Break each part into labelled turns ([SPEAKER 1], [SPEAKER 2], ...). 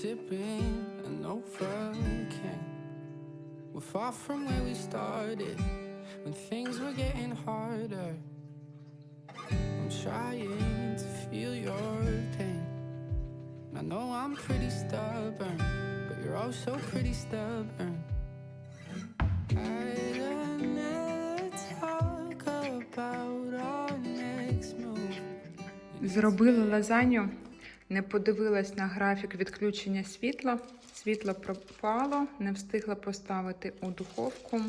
[SPEAKER 1] sipping an overcame. We're far from where we started when things were getting harder. I'm trying to feel your pain. I know I'm pretty stubborn, but you're also pretty stubborn. I'd
[SPEAKER 2] лазанью, не подивилась на графік відключення світла. Світло пропало, не встигла поставити у духовку.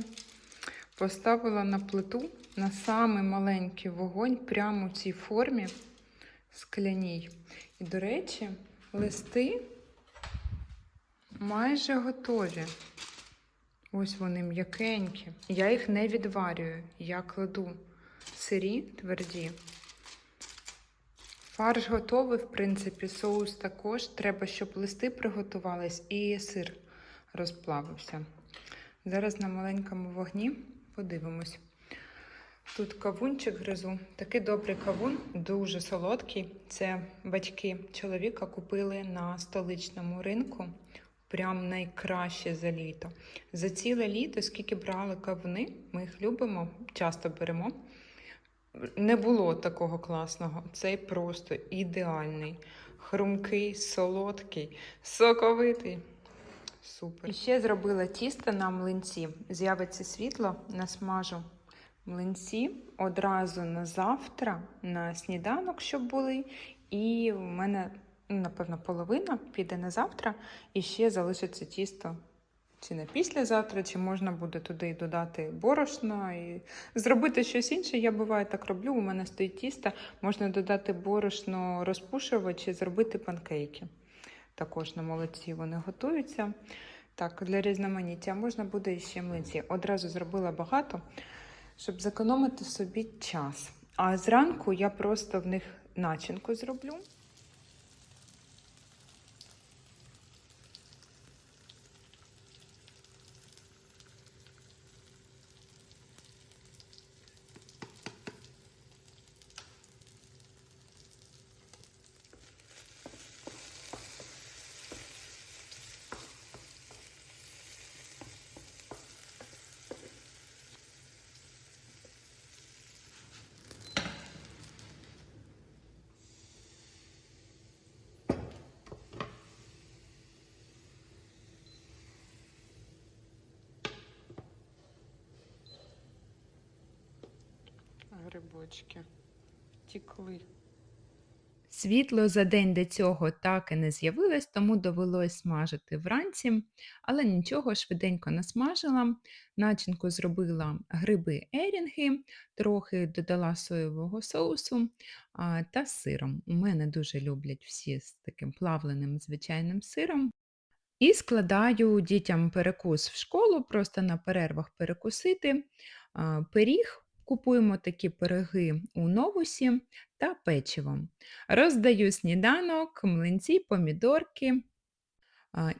[SPEAKER 2] Поставила на плиту на самий маленький вогонь прямо у цій формі скляній. І, до речі, листи майже готові. Ось вони м'якенькі. Я їх не відварюю, я кладу сирі тверді. Фарш готовий, в принципі, соус також. Треба, щоб листи приготувались і сир розплавився. Зараз на маленькому вогні подивимось. Тут кавунчик гризу. Такий добрий кавун, дуже солодкий. Це батьки чоловіка купили на столичному ринку. Прям найкраще за літо. За ціле літо, скільки брали кавуни, ми їх любимо, часто беремо. Не було такого класного. Цей просто ідеальний. Хрумкий, солодкий, соковитий. Супер. І ще зробила тісто на млинці. З'явиться світло, насмажу млинці одразу на завтра, на сніданок, щоб були. І в мене, ну, напевно, половина піде на завтра, і ще залишиться тісто чи на післязавтра, чи можна буде туди додати борошно і зробити щось інше. Я буває так роблю. У мене стоїть тісто, можна додати борошно розпушувач і зробити панкейки. Також на молоці вони готуються. Так, для різноманіття можна буде ще млинці. Одразу зробила багато, щоб зекономити собі час. А зранку я просто в них начинку зроблю. Грибочки тікли. Світло за день до цього так і не з'явилось, тому довелось смажити вранці, але нічого, швиденько насмажила. Начинку зробила гриби ерінги, трохи додала соєвого соусу та сиром. У мене дуже люблять всі з таким плавленим звичайним сиром. І складаю дітям перекус в школу, просто на перервах перекусити. Пиріг, купуємо такі пироги у новусі та печиво. Роздаю сніданок, млинці, помідорки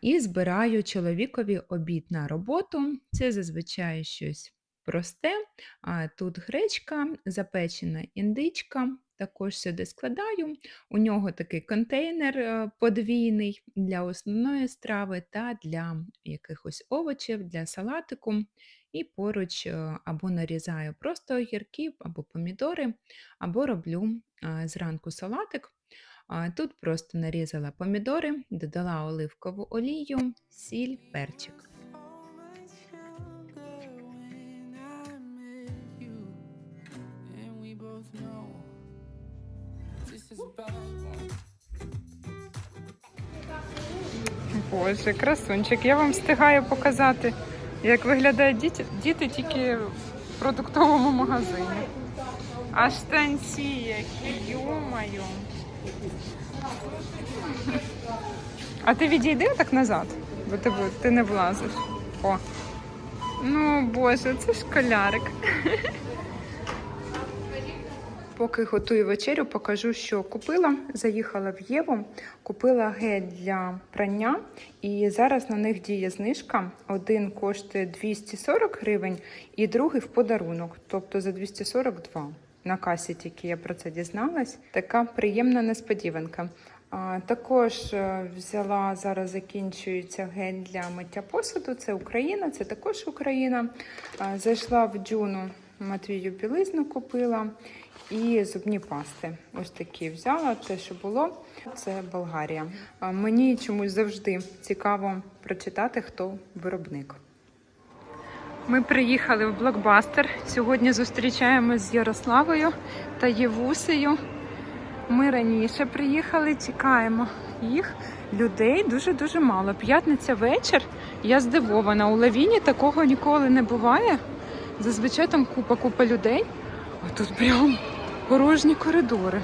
[SPEAKER 2] і збираю чоловікові обід на роботу. Це зазвичай щось просте. Тут гречка, запечена індичка. Також сюди складаю. У нього такий контейнер е, подвійний для основної страви та для якихось овочів, для салатику. І поруч е, або нарізаю просто огірки, або помідори, або роблю зранку салатик. Тут просто нарізала помідори, додала оливкову олію, сіль, перчик. Боже, красунчик, я вам встигаю показати, як виглядають діти, діти тільки в продуктовому магазині. А штанці які, йомаю. А ти відійди так назад, бо ти, ти не влазиш. О. Ну, боже, це школярик. Поки готую вечерю, покажу, що купила. Заїхала в Єву, купила гель для прання, і зараз на них діє знижка. Один коштує 240 гривень, і другий в подарунок, тобто за 242. На касі тільки я про це дізналась. Така приємна несподіванка. Також е, взяла зараз закінчується гель для миття посуду. Це Україна, це також Україна. Зайшла в Джуну Матвію білизну купила і зубні пасти. Ось такі взяла. Те, що було, це Болгарія. Мені чомусь завжди цікаво прочитати, хто виробник. Ми приїхали в блокбастер. Сьогодні зустрічаємось з Ярославою та Євусею. Ми раніше приїхали, чекаємо їх. Людей дуже-дуже мало. П'ятниця вечір. Я здивована. У лавіні такого ніколи не буває. Зазвичай там купа-купа людей, а тут прям порожні коридори.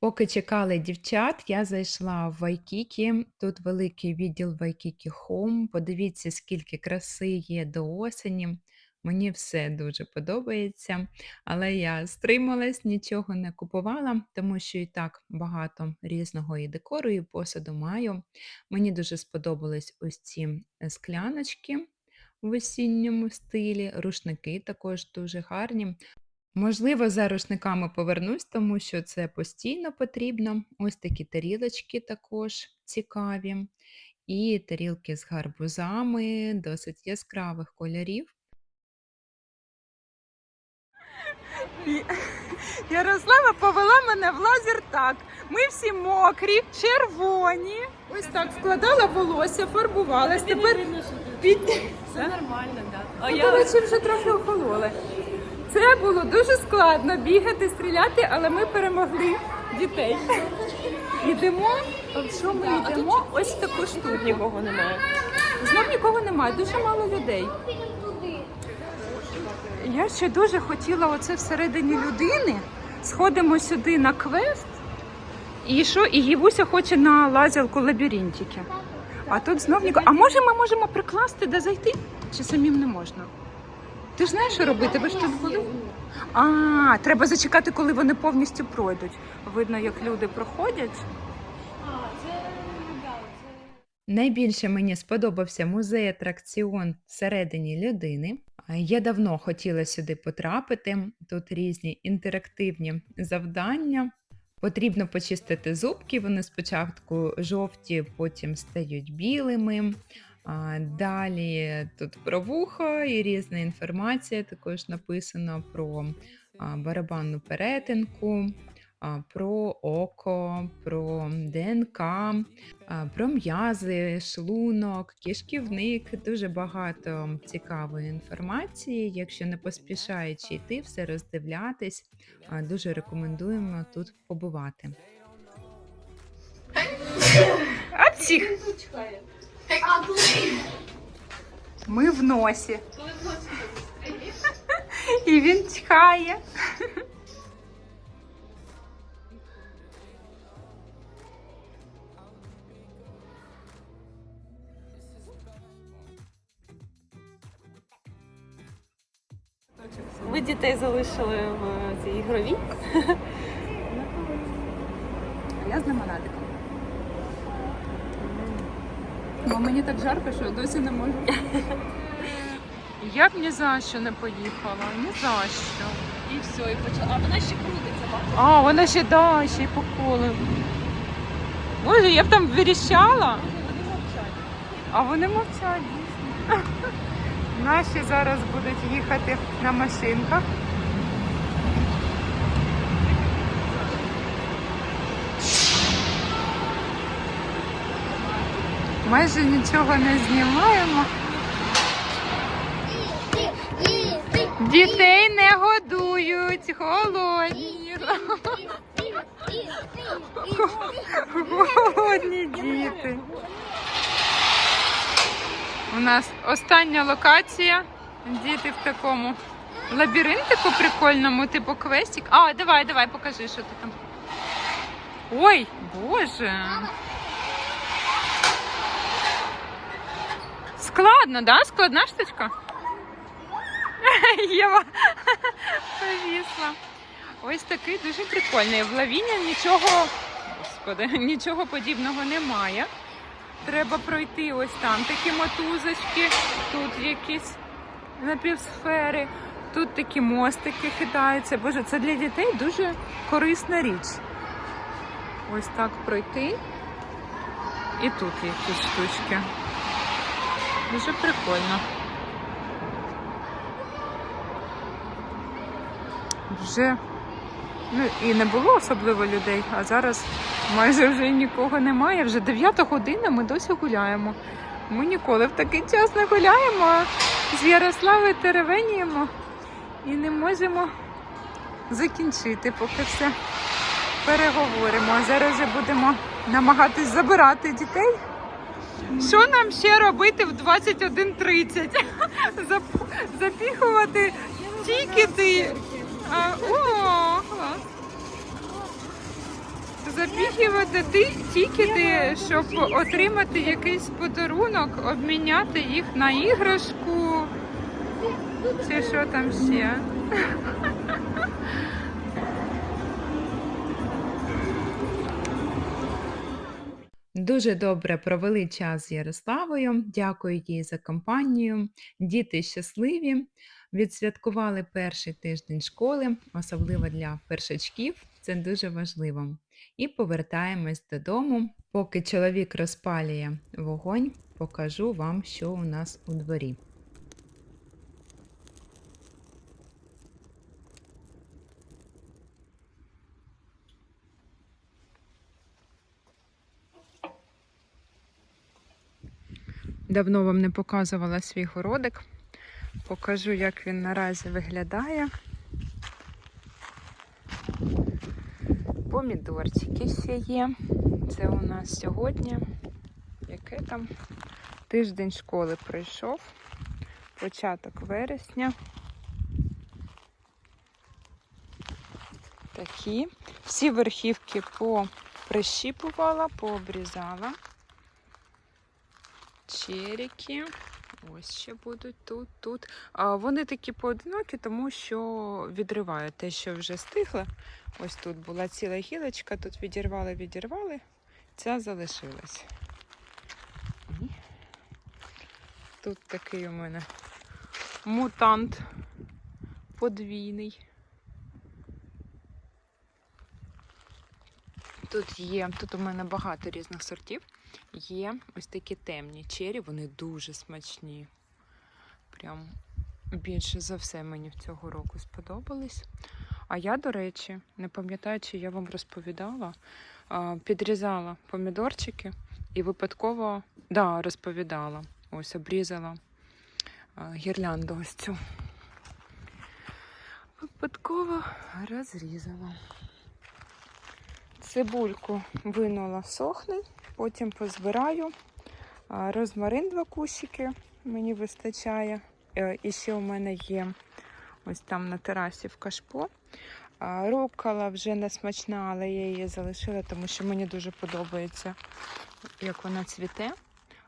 [SPEAKER 2] Поки чекали дівчат, я зайшла в Вайкікі. Тут великий відділ Вайкікі Home. Подивіться, скільки краси є до осені. Мені все дуже подобається, але я стрималась, нічого не купувала, тому що і так багато різного і декору, і посуду маю. Мені дуже сподобались ось ці скляночки в осінньому стилі, рушники також дуже гарні. Можливо, за рушниками повернусь, тому що це постійно потрібно. Ось такі тарілочки також цікаві. І тарілки з гарбузами, досить яскравих кольорів. Ярослава повела мене в лазертак. Ми всі мокрі, червоні. Ось так вкладала волосся, фарбувалась. Тепер під...
[SPEAKER 3] Все нормально, так. А
[SPEAKER 2] Ну,
[SPEAKER 3] я
[SPEAKER 2] коротше, вже трохи охололи. Це було дуже складно бігати, стріляти, але ми перемогли дітей. Йдемо, в що ми йдемо? Ось таку штуку.
[SPEAKER 3] нікого немає.
[SPEAKER 2] Знов нікого немає, дуже мало людей. Я ще дуже хотіла оце всередині людини. Сходимо сюди на квест. І що? І Євуся хоче на лазілку лабіринтики. А тут знов нікого. А може ми можемо прикласти де зайти? Чи самим не можна? Ти ж знаєш, що робити? Ви ж тут були? А, треба зачекати, коли вони повністю пройдуть. Видно, як люди проходять. Найбільше мені сподобався музей атракціон всередині людини. Я давно хотіла сюди потрапити. Тут різні інтерактивні завдання. Потрібно почистити зубки. Вони спочатку жовті, потім стають білими. Далі тут про вуха і різна інформація. Також написано про барабанну перетинку, про око, про ДНК, про м'язи, шлунок, кишківник. Дуже багато цікавої інформації. Якщо не поспішаючи йти, все роздивлятись, дуже рекомендуємо тут побувати. Ми в носі. І він чхає.
[SPEAKER 3] Ви дітей залишили в цій ігровій.
[SPEAKER 2] Я з лимонадиком. Бо мені так жарко, що я досі не можу. Я б ні за що не поїхала. Ні за що.
[SPEAKER 3] І все, і почала. А вона ще крутиться, бачиш?
[SPEAKER 2] А, вона ще да, ще й по колу. Боже, я б там вирішала,
[SPEAKER 3] Вони мовчать.
[SPEAKER 2] а вони мовчать дійсно. Наші зараз будуть їхати на машинках. Майже нічого не знімаємо. Дітей не годують, голодні. Голодні діти. У нас остання локація. Діти в такому лабіринтику прикольному, типу квестик. А, давай, давай, покажи, що ти там. Ой, боже. Складно, да? Складна штучка? Єва повісла. Ось такий дуже прикольний. В лавіні нічого, господи, нічого подібного немає. Треба пройти ось там такі мотузочки, тут якісь напівсфери, тут такі мостики хитаються. Боже, це для дітей дуже корисна річ. ось так пройти. І тут якісь штучки. Дуже прикольно. Вже ну, і не було особливо людей, а зараз майже вже нікого немає. Вже 9 година ми досі гуляємо. Ми ніколи в такий час не гуляємо. З Ярославою теревеніємо і не можемо закінчити, поки все переговоримо. Зараз вже будемо намагатись забирати дітей. Що нам ще робити в 21.30? Запіхувати тікети. А, о, тікети, щоб отримати якийсь подарунок, обміняти їх на іграшку. Чи що там ще? Дуже добре провели час з Ярославою. Дякую їй за компанію. Діти щасливі. Відсвяткували перший тиждень школи, особливо для першачків. Це дуже важливо. І повертаємось додому. Поки чоловік розпалює вогонь, покажу вам, що у нас у дворі. Давно вам не показувала свій городик. Покажу, як він наразі виглядає. Помідорчики ще є. Це у нас сьогодні. Яке там? Тиждень школи пройшов. Початок вересня. Такі. Всі верхівки поприщіпувала, пообрізала. Черіки. Ось ще будуть тут, тут. А вони такі поодинокі, тому що відриваю те, що вже стигло. Ось тут була ціла гілочка, тут відірвали, відірвали, ця залишилась. Тут такий у мене мутант подвійний. Тут є, тут у мене багато різних сортів. Є ось такі темні чері, вони дуже смачні. Прям більше за все мені в цього року сподобались. А я, до речі, не пам'ятаю, чи я вам розповідала, підрізала помідорчики і випадково да, розповідала. Ось обрізала гірлянду ось цю. Випадково розрізала. Цибульку винула сохне, потім позбираю. Розмарин два кущики мені вистачає. Е, І ще у мене є ось там на терасі в кашпо. А, Руккола вже не смачна, але я її залишила, тому що мені дуже подобається, як вона цвіте.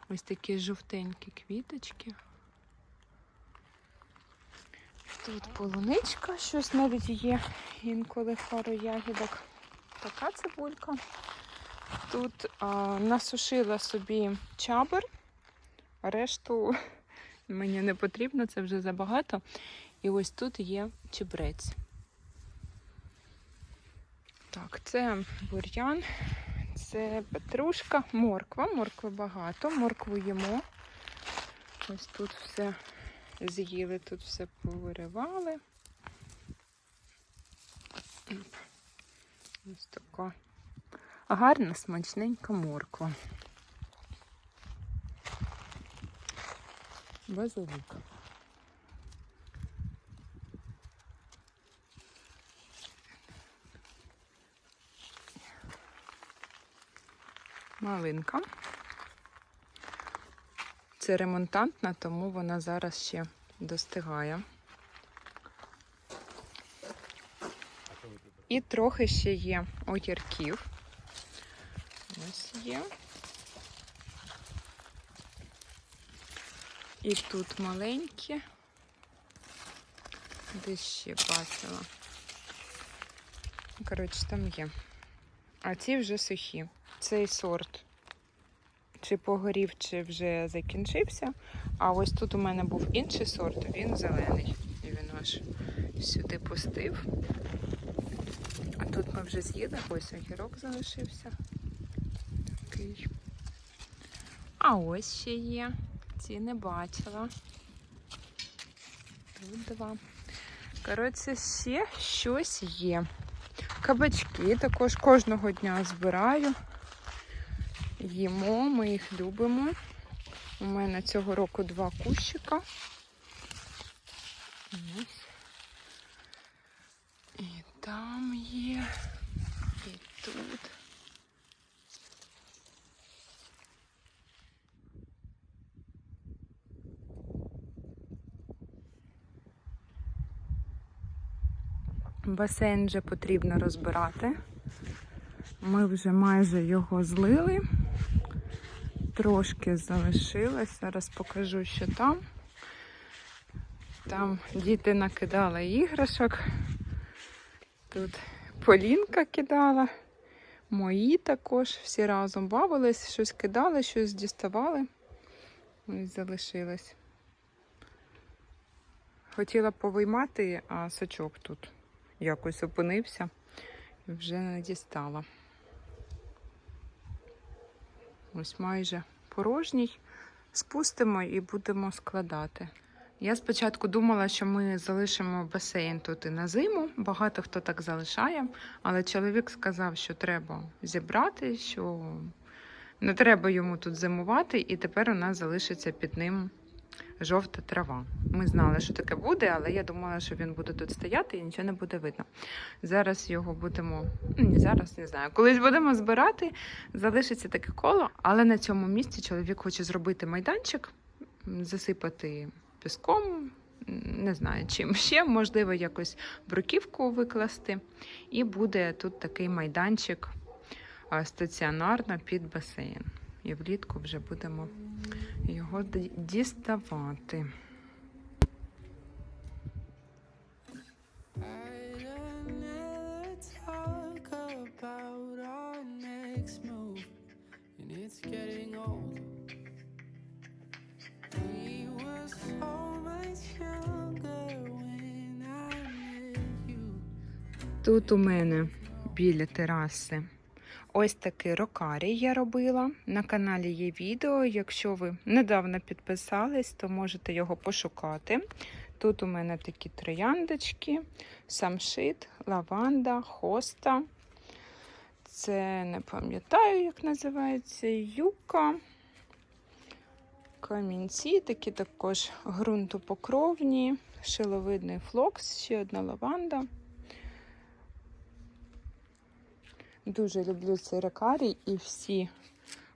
[SPEAKER 2] Ось такі жовтенькі квіточки. Тут полуничка, щось навіть є інколи пару ягідок. Така цибулька. Тут а, насушила собі чабер, а решту мені не потрібно, це вже забагато. І ось тут є чебрець. Так, це бур'ян, це петрушка, морква. Моркви багато, моркву їмо. Ось тут все з'їли, тут все повиривали. Ось така гарна, смачненька морква. Базилік. Малинка. Це ремонтантна, тому вона зараз ще достигає. І трохи ще є огірків. Є. І тут маленькі. Десь ще бачила. Коротше, там є. А ці вже сухі. Цей сорт чи погорів, чи вже закінчився. А ось тут у мене був інший сорт, він зелений. І він аж сюди пустив. А тут ми вже з'їли, ось огірок залишився. Такий. А ось ще є. Ці не бачила. Тут два. Коротше, ще щось є. Кабачки також кожного дня збираю. Їмо, ми їх любимо. У мене цього року два кущика. Ось. І там є, і тут. Басейн вже потрібно розбирати. Ми вже майже його злили. Трошки залишилось. Зараз покажу, що там. Там діти накидали іграшок. Тут Полінка кидала, мої також. Всі разом бавились, щось кидали, щось діставали. І залишилось. Хотіла повиймати, а сачок тут якось опинився і вже не дістала. Ось майже порожній. Спустимо і будемо складати. Я спочатку думала, що ми залишимо басейн тут і на зиму. Багато хто так залишає, але чоловік сказав, що треба зібрати, що не треба йому тут зимувати, і тепер у нас залишиться під ним жовта трава. Ми знали, що таке буде, але я думала, що він буде тут стояти і нічого не буде видно. Зараз його будемо, ну, не зараз не знаю. Колись будемо збирати, залишиться таке коло, але на цьому місці чоловік хоче зробити майданчик, засипати піском, не знаю чим ще, можливо, якось бруківку викласти. І буде тут такий майданчик стаціонарно під басейн. І влітку вже будемо його діставати. Тут у мене біля тераси ось такий рокарій я робила. На каналі є відео. Якщо ви недавно підписались, то можете його пошукати. Тут у мене такі трояндочки, самшит, лаванда, хоста. Це не пам'ятаю, як називається, юка. Камінці, такі також ґрунтопокровні, шиловидний флокс, ще одна лаванда. Дуже люблю цей рекарій і всі,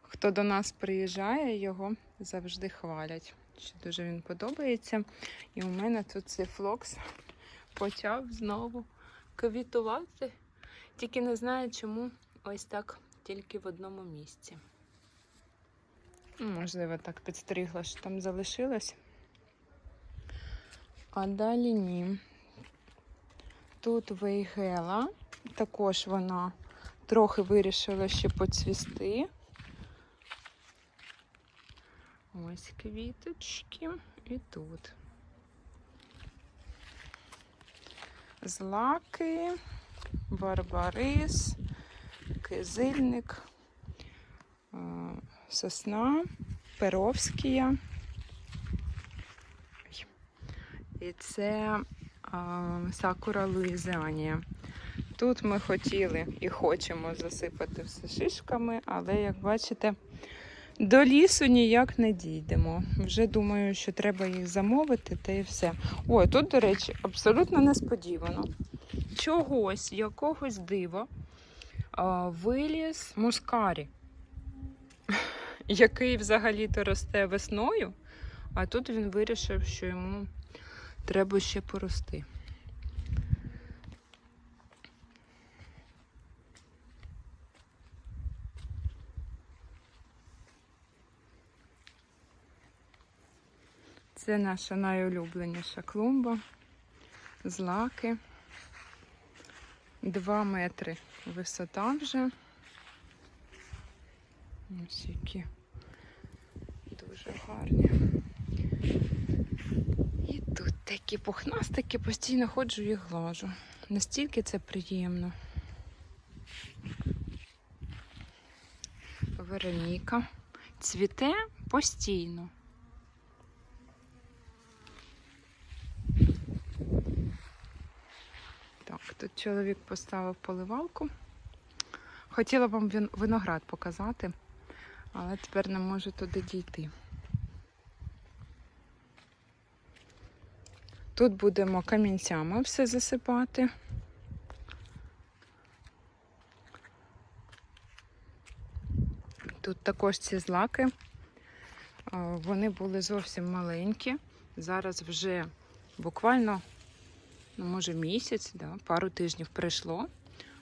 [SPEAKER 2] хто до нас приїжджає, його завжди хвалять. Що дуже він подобається. І у мене тут цей флокс почав знову квітувати. Тільки не знаю, чому ось так тільки в одному місці. Можливо, так підстригла, що там залишилось. А далі ні. Тут вейгела, також вона трохи вирішила ще поцвісти. Ось квіточки і тут. Злаки, барбарис, кизильник, сосна, перовськія. І це а, сакура Луїзіанія. Тут ми хотіли і хочемо засипати все шишками, але, як бачите, до лісу ніяк не дійдемо. Вже думаю, що треба їх замовити та і все. Ой, тут, до речі, абсолютно несподівано. Чогось, якогось дива виліз мускарі, який взагалі-то росте весною, а тут він вирішив, що йому треба ще порости. Це наша найулюбленіша клумба з лаки. 2 метри висота вже. Ось які дуже гарні. І тут такі пухнастики, постійно ходжу і глажу. Настільки це приємно. Вероніка цвіте постійно. Так, тут чоловік поставив поливалку. Хотіла вам виноград показати, але тепер не можу туди дійти. Тут будемо камінцями все засипати. Тут також ці злаки. Вони були зовсім маленькі. Зараз вже буквально, ну, може, місяць, да, пару тижнів пройшло.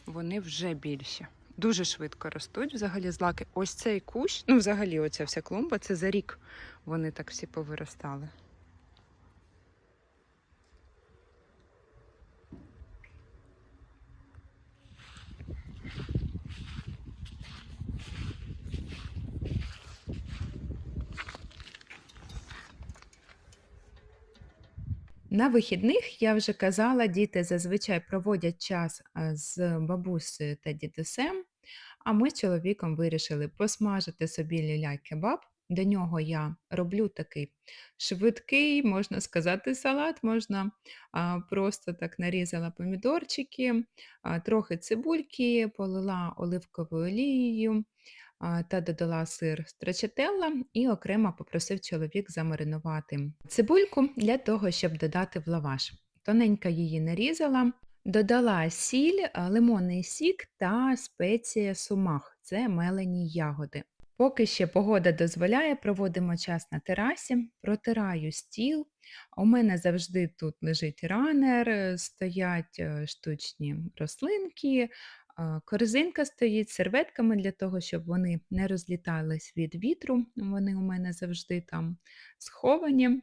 [SPEAKER 2] Вони вже більші. Дуже швидко ростуть взагалі злаки. Ось цей кущ, ну взагалі оця вся клумба, це за рік вони так всі повиростали. На вихідних я вже казала, діти зазвичай проводять час з бабусею та дідусем, а ми з чоловіком вирішили посмажити собі люля-кебаб. До нього я роблю такий швидкий, можна сказати, салат. Можна а, просто так нарізала помідорчики, а, трохи цибульки, полила оливковою олією та додала сир страчателла і окремо попросив чоловік замаринувати цибульку для того, щоб додати в лаваш. Тоненько її нарізала, додала сіль, лимонний сік та спеція сумах це мелені ягоди. Поки ще погода дозволяє, проводимо час на терасі, протираю стіл. У мене завжди тут лежить ранер, е, стоять е, штучні рослинки, Корзинка стоїть серветками для того, щоб вони не розлітались від вітру. Вони у мене завжди там сховані.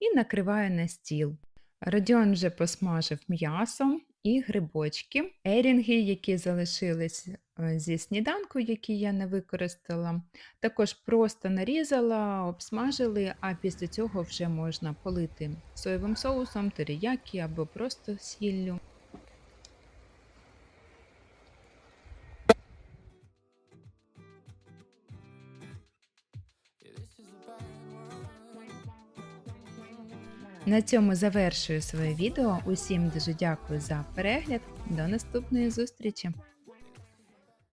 [SPEAKER 2] І накриваю на стіл. Родіон вже посмажив м'ясо і грибочки, ерінги, які залишились е, зі сніданку, які я не використала. Також просто нарізала, обсмажили, а після цього вже можна полити соєвим соусом, теріякі або просто сіллю. На цьому завершую своє відео. Усім дуже дякую за перегляд. До наступної зустрічі!